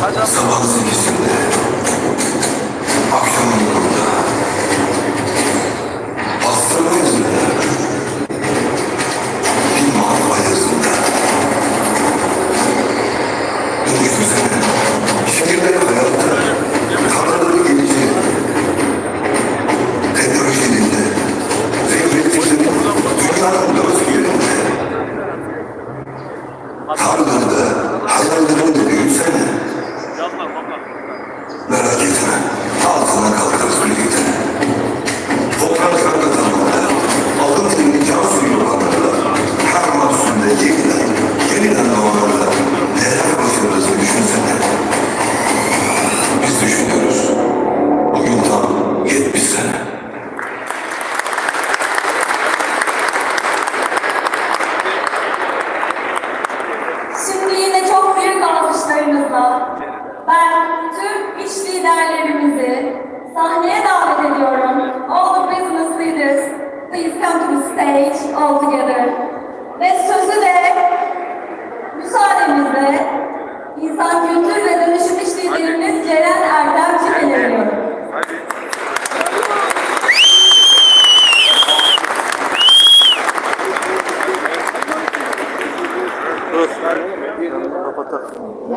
하자. tüm iş liderlerimizi sahneye davet ediyorum. All the business leaders, please come to the stage all together. Ve sözü de müsaadenizle insan kültür ve dönüşüm iş liderimiz Ceren Erdemçi veriyorum. Kapatalım.